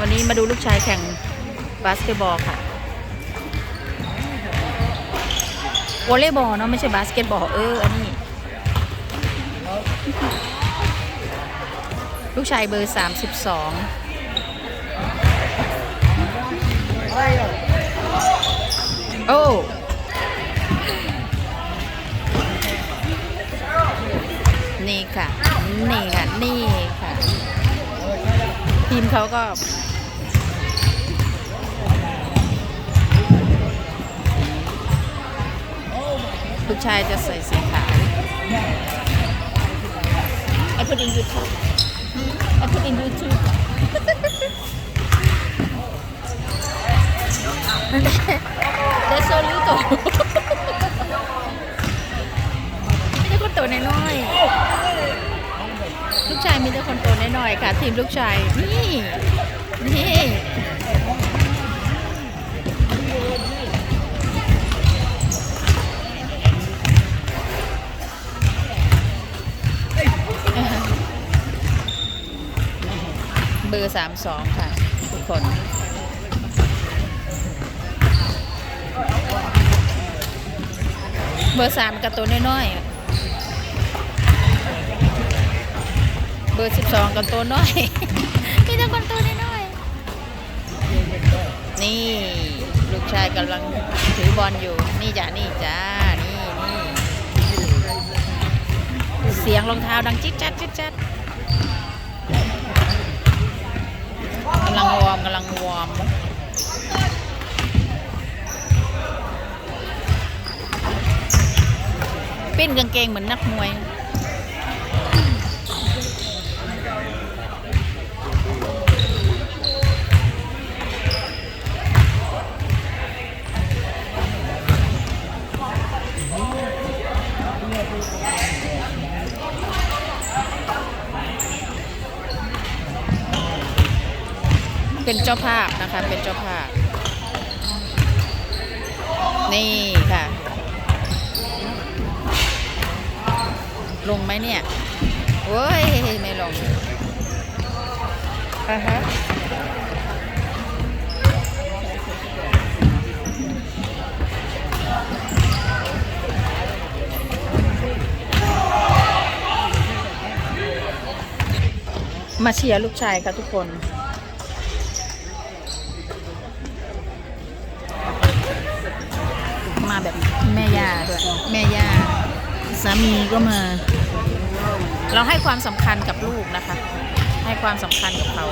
วันนี้มาดูลูกชายแข่งบาสเกตบอลค่ะวอลเลย์บอลเนาะไม่ใช่บาสเกตบอลเอออันนี้ ลูกชายเบอร์32โอ้นี่ค่ะ นี่ค่ะ นี่ค่ะ ทีมเขาก็ ลูกชายจะใส่สีขาว I put in YouTube I put in YouTube That's so little ไม่ได้คนโตน้อยลูกชายมีแต่คนโตน้อยๆค่ะ ทีมลูกชาย นี่ นี่ เบอร์สามสองค่ะ ทุกคน เบอร์สามกับตัวน้อยๆ เบอร์สิบสองกับตัวน้อยมีแต่คนตัวน้อยๆ นี่ลูกชายกำลังถือบอลอยู่ นี่จ้ะนี่จ้านี่นี่เสียงรองเท้าดังจิ๊ดจัดจิ๊ดจัด กำลังวอร์มกำ ลังวอร์มปิ้นกางเกงเหมือนนักมวย เป็นเจ้าภาพนะคะ เป็นเจ้าภาพ นี่ค่ะ ลงไหมเนี่ยโอ้ยไม่ลงอ่าฮะมาเชียร์ลูกชายค่ะทุกคน แม่ย่าด้วยแม่ย่าสามีก็มา เราให้ความสำคัญกับลูกนะคะ ให้ความสำคัญกับเขา